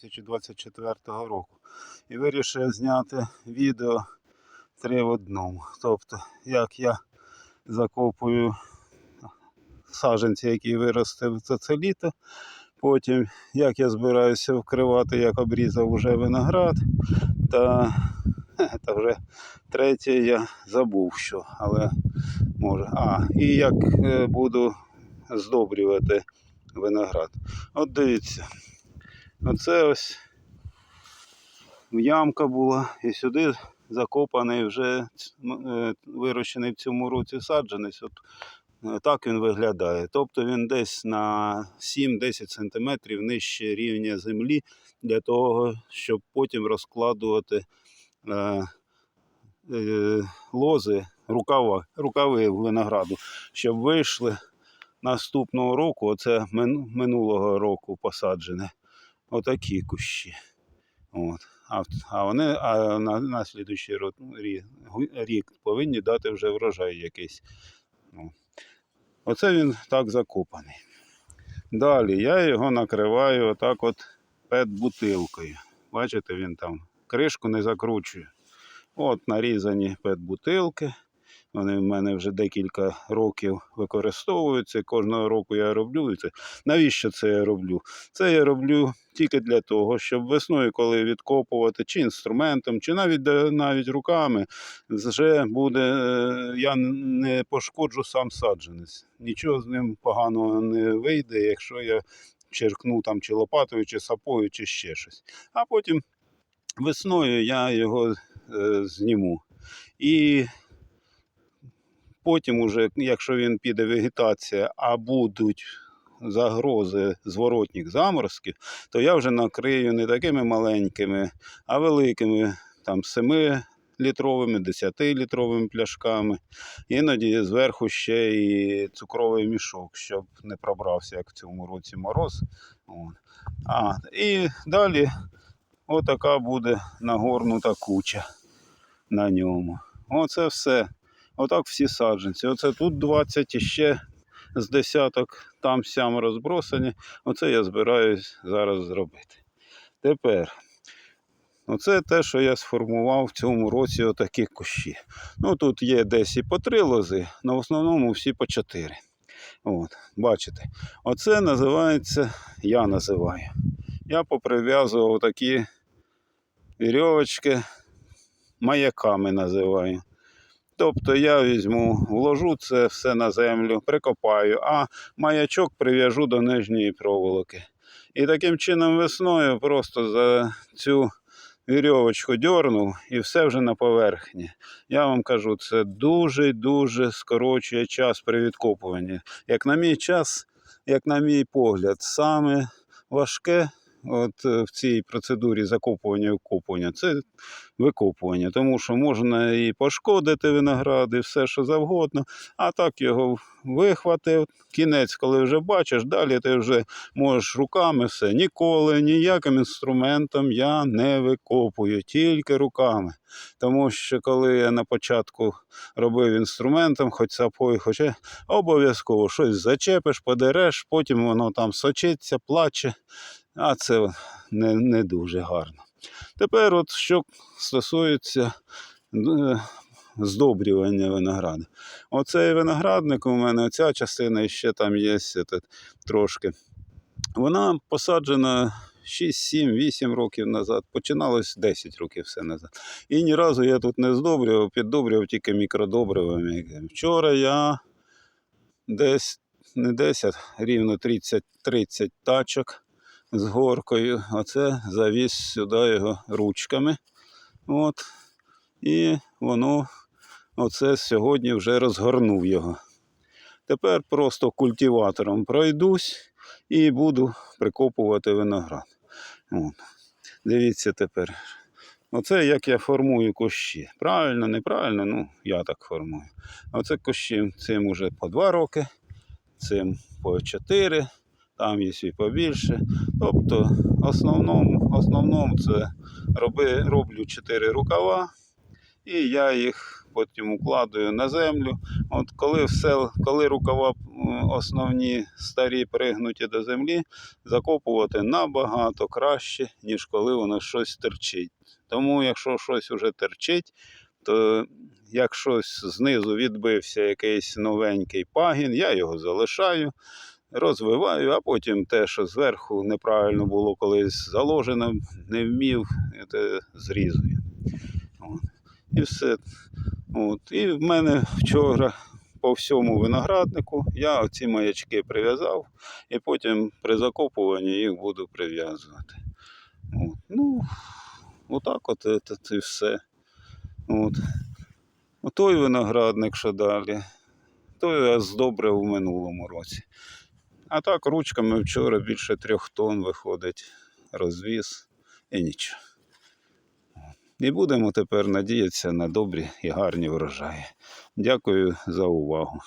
2024 року. І вирішив зняти відео три в одному. Тобто, як я закопую саджанці, які виростив за це літо. Потім, як я збираюся вкривати, як обрізав уже виноград. Та, та вже третє я забув що, але може. А, і як е, буду здобрювати виноград. От дивіться. Оце ось ямка була, і сюди закопаний вже е, вирощений в цьому році саджанець. От е, так він виглядає. Тобто він десь на 7-10 см нижче рівня землі для того, щоб потім розкладувати е, лози, рукава, рукави винограду, щоб вийшли наступного року, оце минулого року посаджене, отакі кущі. От. А, а вони а на, на слідуючий рік, рік, рік повинні дати вже врожай якийсь. Ну. Оце він так закопаний. Далі я його накриваю отак от пет-бутилкою. Бачите, він там кришку не закручує. От нарізані пет-бутилки. Вони в мене вже декілька років використовуються. Кожного року я роблю це. Навіщо це я роблю? Це я роблю тільки для того, щоб весною, коли відкопувати, чи інструментом, чи навіть навіть руками, вже буде. е, Я не пошкоджу сам саджанець. Нічого з ним поганого не вийде, якщо я черкну там чи лопатою, чи сапою, чи ще щось. А потім весною я його е, зніму. І потім, уже, якщо він піде вегетація, а будуть загрози зворотніх заморозків, то я вже накрию не такими маленькими, а великими, там 7-літровими, 10-літровими пляшками. Іноді зверху ще і цукровий мішок, щоб не пробрався, як в цьому році мороз. От. А, і далі отака буде нагорнута куча на ньому. Оце все. Отак всі саджанці. Оце тут 20 і ще з десяток там сям розбросані. Оце я збираюсь зараз зробити. Тепер. Оце те, що я сформував в цьому році отакі кущі. Ну тут є десь і по три лози, але в основному всі по чотири. От, бачите, оце називається, я називаю. Я поприв'язував такі вірьовочки, маяками називаю. Тобто я візьму, вложу це все на землю, прикопаю, а маячок прив'яжу до нижньої проволоки. І таким чином весною просто за цю вірьовочку дьорнув і все вже на поверхні. Я вам кажу, це дуже-дуже скорочує час при відкопуванні. Як на мій час, як на мій погляд, саме важке от, е, в цій процедурі закопування і викопування це викопування, тому що можна і пошкодити виноград, і все, що завгодно, а так його вихватив. Кінець, коли вже бачиш, далі ти вже можеш руками все. Ніколи ніяким інструментом я не викопую, тільки руками. Тому що коли я на початку робив інструментом, хоч сапою, хоч е, обов'язково щось зачепиш, подереш, потім воно там сочиться, плаче, а це не, не дуже гарно. Тепер, от що стосується е, здобрювання винограду. Оцей виноградник у мене, оця частина ще там є трошки. Вона посаджена 6, 7, 8 років назад. Починалось 10 років все назад. І ні разу я тут не здобрював, піддобрював тільки мікродобривами. Вчора я десь не 10, рівно 30, 30 тачок з горкою. Оце завіз сюди його ручками. От. І воно оце сьогодні вже розгорнув його. Тепер просто культиватором пройдусь і буду прикопувати виноград. От. Дивіться тепер. Оце як я формую кущі. Правильно, неправильно, ну я так формую. Оце кущі цим уже по 2 роки, цим по 4, там є і побільше. Тобто, основному, основному це роби, роблю 4 рукава і я їх потім укладую на землю. От коли все, коли рукава основні старі пригнуті до землі, закопувати набагато краще, ніж коли воно щось терчить. Тому, якщо щось вже терчить, то як знизу відбився якийсь новенький пагін, я його залишаю, розвиваю, а потім те, що зверху неправильно було колись заложено, не вмів, це зрізую. От. І все. От. І в мене вчора по всьому винограднику я оці маячки прив'язав, і потім при закопуванні їх буду прив'язувати. От. Ну, отак от це, це все. От. Той виноградник, що далі, той я здобрив у минулому році. А так ручками вчора більше трьох тонн виходить розвіз і нічого. І будемо тепер надіятися на добрі і гарні врожаї. Дякую за увагу.